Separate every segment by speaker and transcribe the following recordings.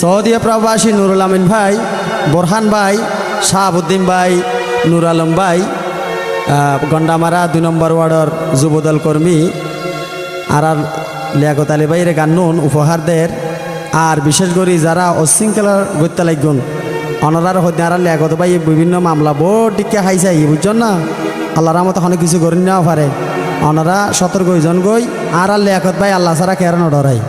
Speaker 1: Saudi প্রবাসী নুরুল আমিন ভাই, বোরহান ভাই, শাহাবুদ্দিন ভাই, নুর আলম ভাই গন্ডামারা দুই নম্বর ওয়ার্ডর যুবদল কর্মী আর আর লিয়াকত আলী ভাইয়ের গান্নুন উপহার দের আর বিশেষ করে যারা অশৃঙ্খলার গত্যা লাগুন অনারার হতে আর লিয়াকত ভাই বিভিন্ন মামলা বোর্ড দিকে হাইছাই বুঝছেন না? আল্লাহর মতো অনেক কিছু করে নেওয়া পারে। অনারা সতর্ক হইজন গই আর আর লিয়াকত ভাই আল্লাহ ছাড়া কেরানো ডরাই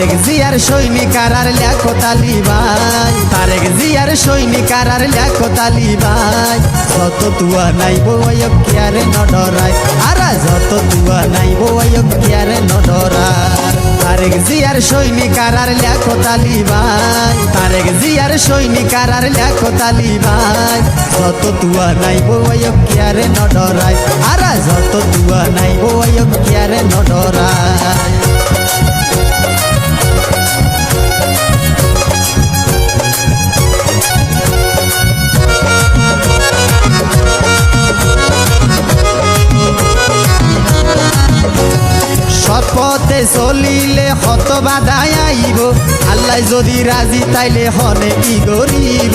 Speaker 1: তারেক জিয়ার সৈনিক আর লেখো তালিবাই তারেক জিয়ার সৈনিক আর লেখো তালিবাই যত তুয়া নাই বয়ক নডরাই আর যত তুয়া নাই বয়ক নডরাই তারেক জিয়ার সৈনিক আর লেখো তালিবাই তারেক জিয়ার সৈনিক আর লেখো তালিবাই যত তুয়া নাই বয়ক নডরাই আর যত তুয়া নাই বয়ক নডরাই বাধাই আইব। আল্লাহ যদি রাজি, তাইলে হনে কি গরিব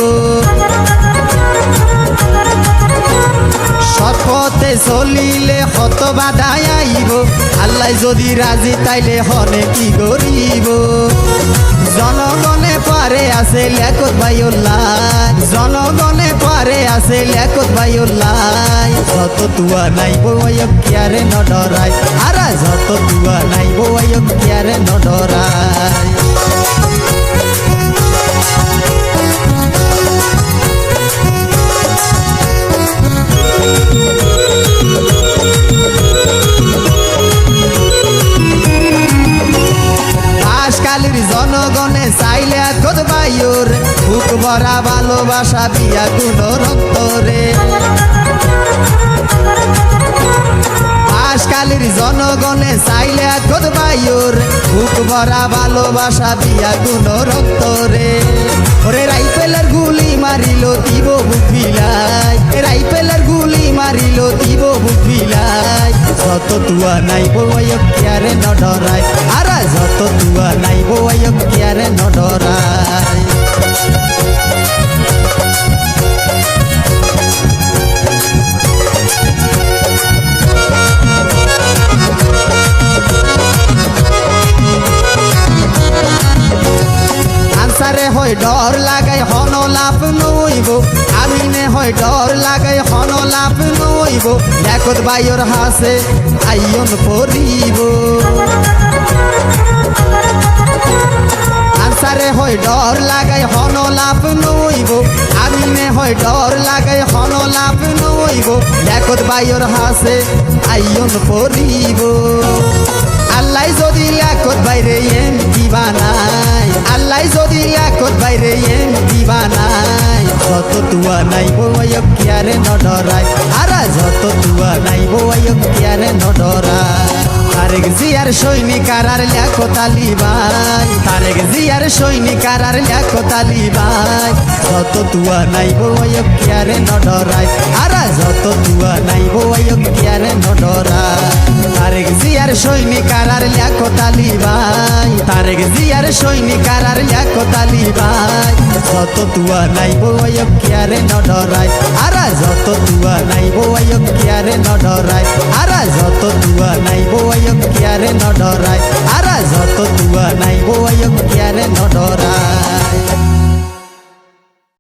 Speaker 1: সৎপথে চলিলে হত বাধায় আইব। আল্লাহ যদি রাজি, তাইলে হনে কি গরিব জনগণে পারে আছে লেখত ভাইউল্লাহ। জনগণে পারে আছে লেখত ভাইউল্লাহ। যত তুয়া নাই বয়ক কিয়ারে নডরাই। আর যত তুয়া নাই বয়ক কিয়ারে নডরাই। ভরা ভালোবাসা বিয়া কোন রক্তরে আজকালের জনগণে চাইলে কত বায়ুর বুক ভরা ভালোবাসা বিয়া কোন রক্তরে ওরে রাইফেলের গুলি মারিল, দিব বুক বিলাই রাইফেলের গুলি মারিল, দিব বুক বিলাই যত তুয়া নাই বয়ক কিয়ারে নডরাই হয় ডর লাগাই হন লাভ নইব। আমিনে হয় ডর লাগাই হন লাভ নইব। দেখত বাইর হাসে আইয়ন পরিব আনসারে হয় ডর লাগাই হন লাভ নইব। আমিনে হয় ডর লাগাই হন লাভ নইব। দেখত বাইর হাসে আইয়ন পরিব আল্লাহ যদি লাখত বাইরে এম কি বানাই যত তুয়া নাই বয়ক কিয়ারে নডরাই আর যত তুয়া নাই বয়ক কিয়ারে নডরাই তারেক জিয়ার সৈনিক আর লেখো তালিবাই তারেক জিয়ার সৈনিক আর লেখো তালিবাই যত তুয়া নাই বয়ক কিয়ারে নডরাই আর যত তুয়া নাই বয়ক কিয়ারে নডরাই তারেক জিয়ার সৈনিক আর লেখো তালিবাই তারেক জিয়ার সৈনিক আর লেখো তালিবাই। যত তুয়া নাই বয়ক কিয়ারে নডরাই। আর যত তুয়া নাই বয়ক কিয়ারে নডরাই। আর যত তুয়া নাই বয়ক কিয়ারে নডরাই। আর যত তুয়া নাই বয়ক কিয়ারে নডরাই।